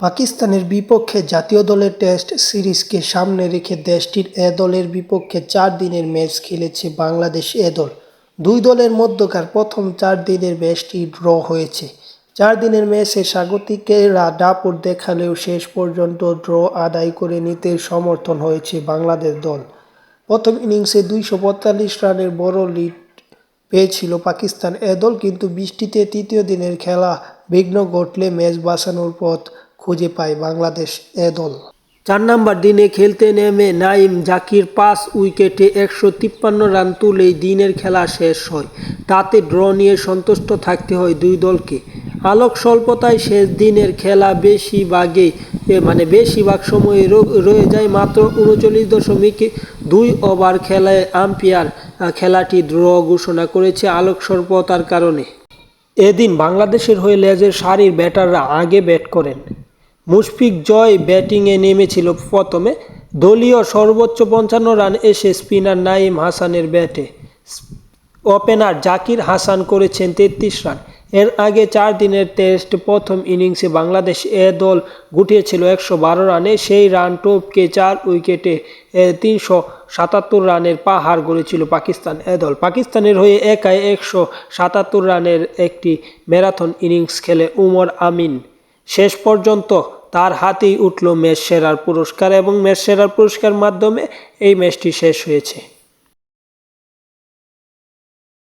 পাকিস্তানের বিপক্ষে জাতীয় দলের টেস্ট সিরিজকে সামনে রেখে দেশটির এ দলের বিপক্ষে চার দিনের ম্যাচ খেলেছে বাংলাদেশ এ দল। দুই দলের মধ্যকার প্রথম চার দিনের ম্যাচটি ড্র হয়েছে। চার দিনের ম্যাচে স্বাগতিকেরা দাপট দেখালেও শেষ পর্যন্ত ড্র আদায় করে নিতে সমর্থন হয়েছে বাংলাদেশ দল। প্রথম ইনিংসে দুইশো পঁয়তাল্লিশ রানের বড় লিড পেয়েছিল পাকিস্তান এ দল, কিন্তু বৃষ্টিতে তৃতীয় দিনের খেলা বিঘ্ন ঘটলে ম্যাচ বাঁচানোর পথ খুঁজে পায় বাংলাদেশ এ দল। চার নম্বর দিনে খেলতে নেমে নাইম জাকির পাঁচ উইকেটে একশো তিপ্পান্ন রান তুলেই দিনের খেলা শেষ হয়। তাতে ড্র নিয়ে সন্তুষ্ট থাকতে হয় দুই দলকে। আলোক স্বল্পতায় শেষ দিনের খেলা বেশিরভাগেই এ মানে বেশিরভাগ সময়ে রয়ে যায় মাত্র উনচল্লিশ দশমিক দুই ওভার খেলায় আম্পায়ার খেলাটি ড্র ঘোষণা করেছে আলোক স্বল্পতার কারণে। এদিন বাংলাদেশের হয়ে লেজের সারির ব্যাটাররা আগে ব্যাট করেন। মুশফিক জয় ব্যাটিংয়ে নেমেছিল প্রথমে। দলীয় সর্বোচ্চ পঞ্চান্ন রান এসে স্পিনার নাইম হাসানের ব্যাটে ওপেনার জাকির হাসান করেছেন তেত্রিশ রান এর আগে চার দিনের টেস্ট প্রথম ইনিংসে বাংলাদেশ এ দল গুটিয়েছিল একশো বারো রানে সেই রান টপকে চার উইকেটে তিনশো সাতাত্তর রানের পাহাড় গড়েছিল পাকিস্তান এ দল। পাকিস্তানের হয়ে একাই একশো সাতাত্তর রানের একটি ম্যারাথন ইনিংস খেলে উমর আমিন। শেষ পর্যন্ত তার হাতেই উঠল ম্যাচ সেরার পুরস্কার এবং ম্যাচ সেরার পুরস্কার মাধ্যমে এই ম্যাচটি শেষ হয়েছে।